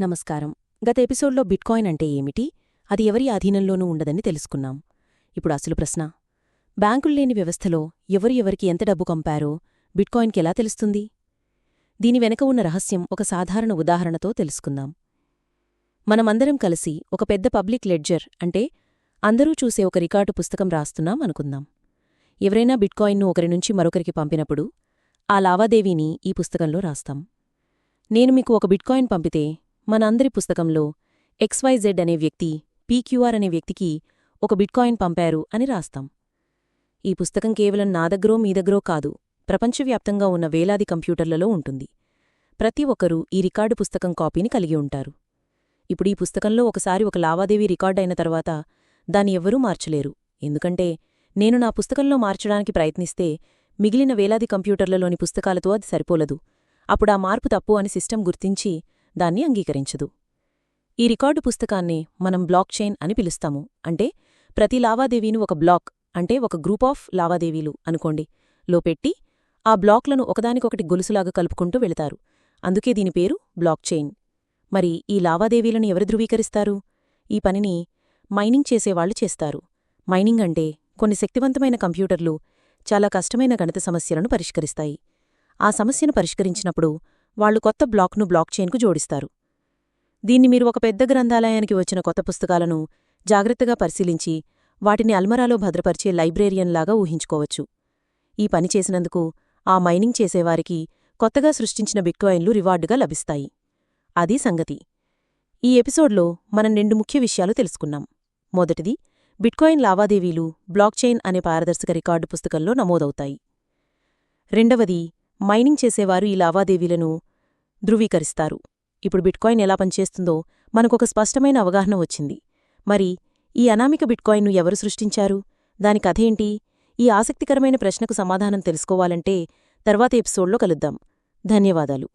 నమస్కారం. గత ఎపిసోడ్లో బిట్కాయిన్ అంటే ఏమిటి? అది ఎవరి అధీనంలోనూ ఉండదని తెలుసుకున్నాం. ఇప్పుడు అసలు ప్రశ్న. బ్యాంకుల్లేని వ్యవస్థలో ఎవరు ఎవరికి ఎంత డబ్బు కంపారో బిట్కాయిన్కి ఎలా తెలుస్తుంది? దీని వెనక ఉన్న రహస్యం ఒక సాధారణ ఉదాహరణతో తెలుసుకుందాం. మనమందరం కలిసి ఒక పెద్ద పబ్లిక్ లెడ్జర్ అంటే అందరూ చూసే ఒక రికార్డు పుస్తకం రాస్తున్నాం అనుకుందాం. ఎవరైనా బిట్కాయిన్ను ఒకరి నుంచి మరొకరికి పంపినప్పుడు ఆ లావాదేవీని ఈ పుస్తకంలో రాస్తాం. నేను మీకు ఒక బిట్కాయిన్ పంపితే మన అందరి పుస్తకంలో ఎక్స్వైజెడ్ అనే వ్యక్తి పీక్యూఆర్ అనే వ్యక్తికి ఒక బిట్కాయిన్ పంపారు అని రాస్తాం. ఈ పుస్తకం కేవలం నా దగ్గరో మీ దగ్గరో కాదు ప్రపంచవ్యాప్తంగా ఉన్న వేలాది కంప్యూటర్లలో ఉంటుంది. ప్రతి ఒక్కరూ ఈ రికార్డు పుస్తకం కాపీని కలిగి ఉంటారు. ఇప్పుడు ఈ పుస్తకంలో ఒకసారి ఒక లావాదేవీ రికార్డైన తర్వాత దాన్ని ఎవ్వరూ మార్చలేరు. ఎందుకంటే నేను నా పుస్తకంలో మార్చడానికి ప్రయత్నిస్తే మిగిలిన వేలాది కంప్యూటర్లలోని పుస్తకాలతో అది సరిపోలదు. అప్పుడా మార్పు తప్పు అని సిస్టమ్ గుర్తించి దాన్ని అంగీకరించదు. ఈ రికార్డు పుస్తకాన్ని మనం బ్లాక్ చైన్ అని పిలుస్తాము. అంటే ప్రతి లావాదేవీను ఒక బ్లాక్ అంటే ఒక గ్రూప్ ఆఫ్ లావాదేవీలు అనుకోండి. లో పెట్టి ఆ బ్లాక్లను ఒకదానికొకటి గొలుసులాగా కలుపుకుంటూ వెళతారు. అందుకే దీని పేరు బ్లాక్ చైన్. మరి ఈ లావాదేవీలను ఎవరు ధృవీకరిస్తారు? ఈ పనిని మైనింగ్ చేసేవాళ్ళు చేస్తారు. మైనింగ్ అంటే కొన్ని శక్తివంతమైన కంప్యూటర్లు చాలా కష్టమైన గణిత సమస్యలను పరిష్కరిస్తాయి. ఆ సమస్యను పరిష్కరించినప్పుడు వాళ్ళు కొత్త బ్లాక్ను బ్లాక్ చైన్కు జోడిస్తారు. దీన్ని మీరు ఒక పెద్ద గ్రంథాలయానికి వచ్చిన కొత్త పుస్తకాలను జాగ్రత్తగా పరిశీలించి వాటిని అల్మరాలో భద్రపరిచే లైబ్రేరియన్లాగా ఊహించుకోవచ్చు. ఈ పని చేసినందుకు ఆ మైనింగ్ చేసేవారికి కొత్తగా సృష్టించిన బిట్కాయిన్లు రివార్డుగా లభిస్తాయి. అది సంగతి. ఈ ఎపిసోడ్లో మనం రెండు ముఖ్య విషయాలు తెలుసుకున్నాం. మొదటిది బిట్కాయిన్ లావాదేవీలు బ్లాక్చైన్ అనే పారదర్శక రికార్డు పుస్తకంలో నమోదవుతాయి. రెండవది మైనింగ్ చేసేవారు ఈ లావాదేవీలను ధృవీకరిస్తారు. ఇప్పుడు బిట్కాయిన్ ఎలా పనిచేస్తుందో మనకొక స్పష్టమైన అవగాహన వచ్చింది. మరి ఈ అనామిక బిట్కాయిన్ను ఎవరు సృష్టించారు? దాని కథేంటి ఈ ఆసక్తికరమైన ప్రశ్నకు సమాధానం తెలుసుకోవాలంటే తర్వాత ఎపిసోడ్లో కలుద్దాం. ధన్యవాదాలు.